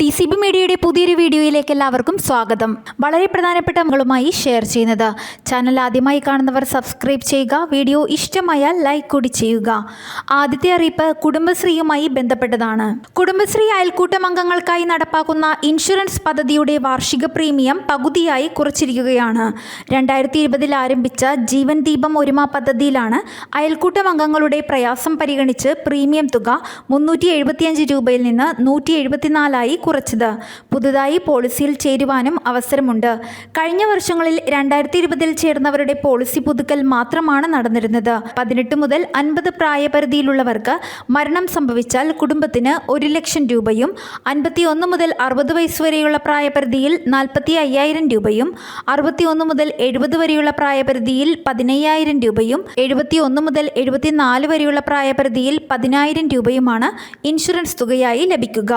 D C B മീഡിയയുടെ പുതിയൊരു വീഡിയോയിലേക്ക് എല്ലാവർക്കും സ്വാഗതം. വളരെ പ്രധാനപ്പെട്ട മകളുമായി ഷെയർ ചെയ്യുന്നത്. ചാനൽ ആദ്യമായി കാണുന്നവർ സബ്സ്ക്രൈബ് ചെയ്യുക വീഡിയോ ഇഷ്ടമായാൽ ലൈക്ക് കൂടി ചെയ്യുക. ആദ്യത്തെ അറിയിപ്പ് കുടുംബശ്രീയുമായി ബന്ധപ്പെട്ടതാണ്. കുടുംബശ്രീ അയൽക്കൂട്ടം അംഗങ്ങൾക്കായി നടപ്പാക്കുന്ന ഇൻഷുറൻസ് പദ്ധതിയുടെ വാർഷിക പ്രീമിയം പകുതിയായി കുറച്ചിരിക്കുകയാണ്. രണ്ടായിരത്തി ഇരുപതിൽ ആരംഭിച്ച ജീവൻ ദീപം ഒരുമ പദ്ധതിയിലാണ് അയൽക്കൂട്ടം അംഗങ്ങളുടെ പ്രയാസം പരിഗണിച്ച് പ്രീമിയം തുക മുന്നൂറ്റി രൂപയിൽ നിന്ന് നൂറ്റി എഴുപത്തിനാലായി കുറച്ചത്. പുതുതായി പോളിസിയിൽ ചേരുവാനും അവസരമുണ്ട്. കഴിഞ്ഞ വർഷങ്ങളിൽ രണ്ടായിരത്തി ഇരുപതിൽ ചേർന്നവരുടെ പോളിസി പുതുക്കൽ മാത്രമാണ് നടന്നിരുന്നത്. പതിനെട്ട് മുതൽ അൻപത് പ്രായപരിധിയിലുള്ളവർക്ക് മരണം സംഭവിച്ചാൽ കുടുംബത്തിന് ഒരു ലക്ഷം രൂപയും അൻപത്തിയൊന്ന് മുതൽ അറുപത് വയസ്സ് വരെയുള്ള പ്രായപരിധിയിൽ നാൽപ്പത്തി അയ്യായിരം രൂപയും അറുപത്തിയൊന്ന് മുതൽ എഴുപത് വരെയുള്ള പ്രായപരിധിയിൽ പതിനയ്യായിരം രൂപയും എഴുപത്തിയൊന്ന് മുതൽ എഴുപത്തിനാല് വരെയുള്ള പ്രായപരിധിയിൽ പതിനായിരം രൂപയുമാണ് ഇൻഷുറൻസ് തുകയായി ലഭിക്കുക.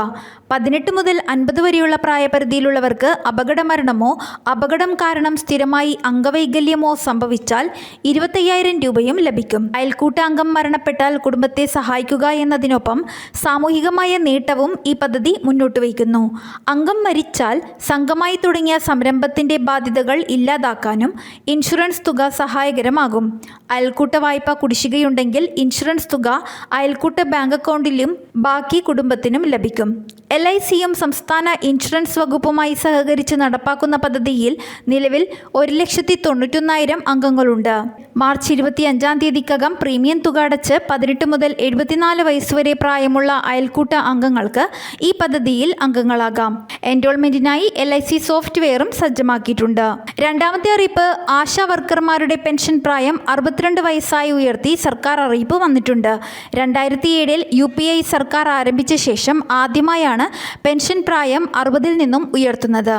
പതിനെട്ട് മുതൽ അൻപത് വരെയുള്ള പ്രായപരിധിയിലുള്ളവർക്ക് അപകടമരണമോ അപകടം കാരണം സ്ഥിരമായി അംഗവൈകല്യമോ സംഭവിച്ചാൽ ഇരുപത്തയ്യായിരം രൂപയും ലഭിക്കും. അയൽക്കൂട്ടാംഗം മരണപ്പെട്ടാൽ കുടുംബത്തെ സഹായിക്കുക എന്നതിനൊപ്പം സാമൂഹികമായ നേട്ടവും ഈ പദ്ധതി മുന്നോട്ട് വയ്ക്കുന്നു. അംഗം മരിച്ചാൽ സംഘമായി തുടങ്ങിയ സംരംഭത്തിന്റെ ബാധ്യതകൾ ഇല്ലാതാക്കാനും ഇൻഷുറൻസ് തുക സഹായകരമാകും. അയൽക്കൂട്ട വായ്പ കുടിശ്ശികയുണ്ടെങ്കിൽ ഇൻഷുറൻസ് തുക അയൽക്കൂട്ട ബാങ്ക് അക്കൗണ്ടിലും ബാക്കി കുടുംബത്തിനും ലഭിക്കും. എൽ ഐ സിയും സംസ്ഥാന ഇൻഷുറൻസ് വകുപ്പുമായി സഹകരിച്ച് നടപ്പാക്കുന്ന പദ്ധതിയിൽ നിലവിൽ ഒരു ലക്ഷത്തി തൊണ്ണൂറ്റൊന്നായിരം അംഗങ്ങളുണ്ട്. മാർച്ച് ഇരുപത്തി അഞ്ചാം തീയതിക്കകം പ്രീമിയം തുക അടച്ച് പതിനെട്ട് മുതൽ എഴുപത്തിനാല് വയസ്സ് വരെ പ്രായമുള്ള അയൽക്കൂട്ട അംഗങ്ങൾക്ക് ഈ പദ്ധതിയിൽ അംഗങ്ങളാകാം. എൻറോൾമെന്റിനായി എൽ ഐ സി സോഫ്റ്റ്വെയറും സജ്ജമാക്കിയിട്ടുണ്ട്. രണ്ടാമത്തെ അറിയിപ്പ് ആശാ വർക്കർമാരുടെ പെൻഷൻ പ്രായം അറുപത്തിരണ്ട് വയസ്സായി ഉയർത്തി സർക്കാർ അറിയിപ്പ് വന്നിട്ടുണ്ട്. രണ്ടായിരത്തി ഏഴിൽ യു പി ഐ സർക്കാർ ആരംഭിച്ച ശേഷം ആദ്യമായാണ് പെൻഷൻ പ്രായം അറുപതിൽ നിന്നും ഉയർത്തുന്നത്.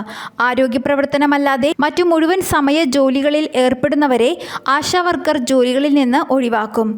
ആരോഗ്യ പ്രവർത്തനമല്ലാതെ മറ്റു മുഴുവൻ സമയ ജോലികളിൽ ഏർപ്പെടുന്നവരെ ആശാ വർക്കർ ജോലികളിൽ നിന്ന് ഒഴിവാക്കും.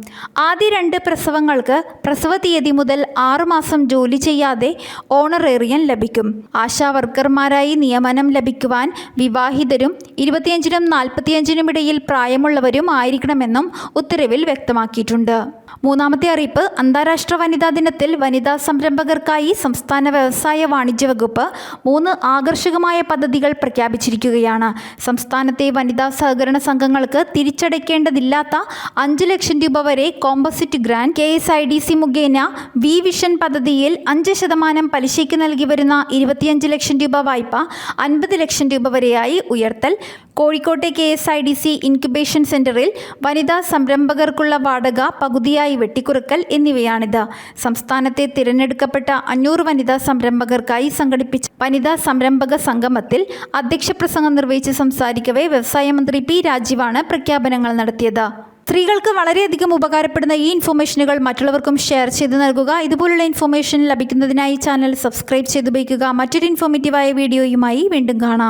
ആദ്യ രണ്ട് പ്രസവങ്ങൾക്ക് പ്രസവ തീയതി മുതൽ ആറുമാസം ജോലി ചെയ്യാതെ ഓണറേറിയൻ ലഭിക്കും. ആശാ വർക്കർമാരായി നിയമനം ലഭിക്കുവാൻ വിവാഹിതരും ഇരുപത്തിയഞ്ചിനും നാൽപ്പത്തിയഞ്ചിനും ഇടയിൽ പ്രായമുള്ളവരും ആയിരിക്കണമെന്നും ഉത്തരവിൽ വ്യക്തമാക്കിയിട്ടുണ്ട്. മൂന്നാമത്തെ അറിയിപ്പ് അന്താരാഷ്ട്ര വനിതാ ദിനത്തിൽ വനിതാ സംരംഭകർക്കായി സംസ്ഥാന വ്യവസായ വാണിജ്യ വകുപ്പ് മൂന്ന് ആകർഷകമായ പദ്ധതികൾ പ്രഖ്യാപിച്ചിരിക്കുകയാണ്. സംസ്ഥാനത്തെ വനിതാ സഹകരണ സംഘങ്ങൾക്ക് തിരിച്ചടയ്ക്കേണ്ടതില്ലാത്ത അഞ്ച് ലക്ഷം രൂപ വരെ composite grant K S I D C മുഖേന വി വിഷൻ പദ്ധതിയിൽ അഞ്ച് ശതമാനം പലിശയ്ക്ക് നൽകി വരുന്ന ഇരുപത്തിയഞ്ച് ലക്ഷം രൂപ വായ്പ അൻപത് ലക്ഷം രൂപ വരെയായി ഉയർത്തൽ. കോഴിക്കോട്ടെ K S I D C incubation സെന്ററിൽ വനിതാ സംരംഭകർക്കുള്ള വാടക പകുതിയായി വെട്ടിക്കുറക്കൽ എന്നിവയാണിത്. സംസ്ഥാനത്തെ തിരഞ്ഞെടുക്കപ്പെട്ട അഞ്ഞൂറ് വനിതാ സംരംഭകർക്കായി സംഘടിപ്പിച്ച വനിതാ സംരംഭക സംഗമത്തിൽ അധ്യക്ഷ പ്രസംഗം നിർവഹിച്ച് സംസാരിക്കവേ വ്യവസായ മന്ത്രി പി രാജീവാണ് പ്രഖ്യാപനങ്ങൾ നടത്തിയത്. സ്ത്രീകൾക്ക് വളരെയധികം ഉപകാരപ്പെടുന്ന ഈ ഇൻഫർമേഷനുകൾ മറ്റുള്ളവർക്കും ഷെയർ ചെയ്ത് നൽകുക. ഇതുപോലുള്ള ഇൻഫർമേഷൻ ലഭിക്കുന്നതിനായി ചാനൽ സബ്സ്ക്രൈബ് ചെയ്ത് ഉപയോഗിക്കുക മറ്റൊരു ഇൻഫോർമേറ്റീവായ വീഡിയോയുമായി വീണ്ടും കാണാം.